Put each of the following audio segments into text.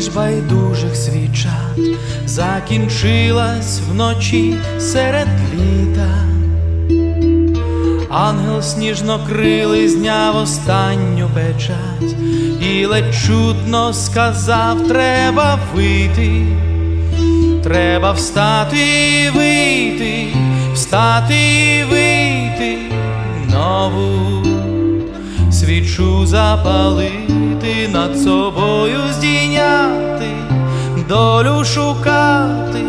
між байдужих свічат закінчилась вночі серед літа. Ангел сніжно крилий зняв останню печать, і ледь чутно сказав, треба вийти, треба встати і вийти, встати і вийти, свічу запалити, над собою здійняти, долю шукати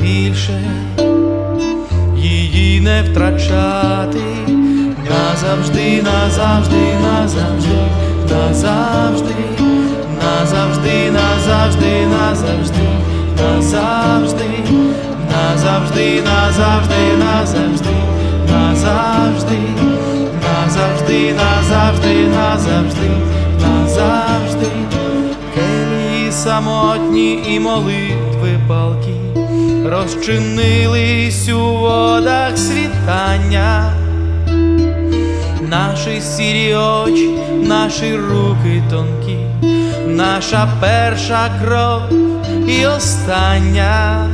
більше її не втрачати назавжди, назавжди, назавжди, назавжди, назавжди, назавжди, назавжди, назавжди, назавжди, назавжди, назавжди, назавжди, назавжди, назавжди, назавжди, назавжди, келії самотні і молитви палки розчинились у водах світання, наші сірі очі, наші руки тонкі, наша перша кров і остання.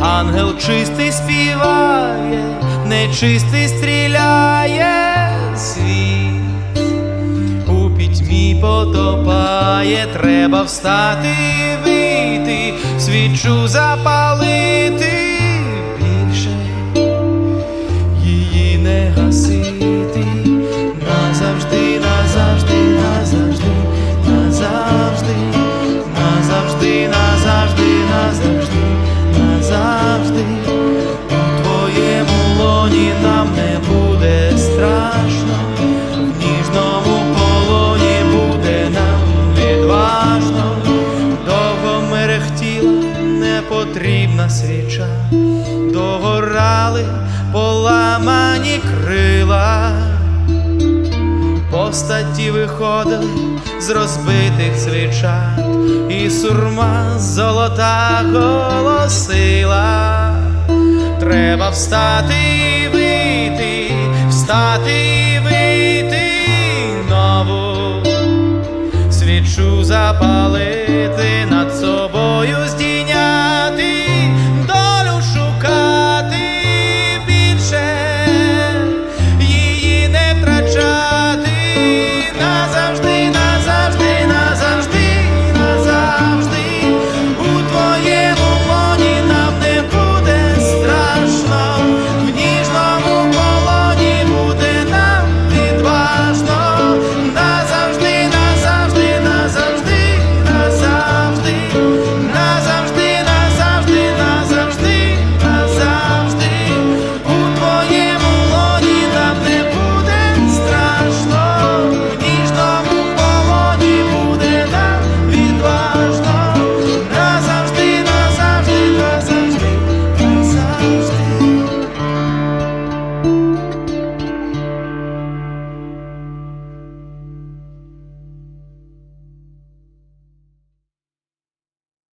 Ангел чистий співає, нечистий стріляє світ. У пітьмі потопає, треба встати вийти, свічу запалити більше, не гасити, назавжди, назавжди, назавжди, назавжди, назавжди, назавжди, назавжди, назавжди, непотрібна свіча, догорали поламані крила. Постаті виходили з розбитих свічат, і сурма золота голосила. Треба встати і вийти, встати і вийти, нову свічу запалити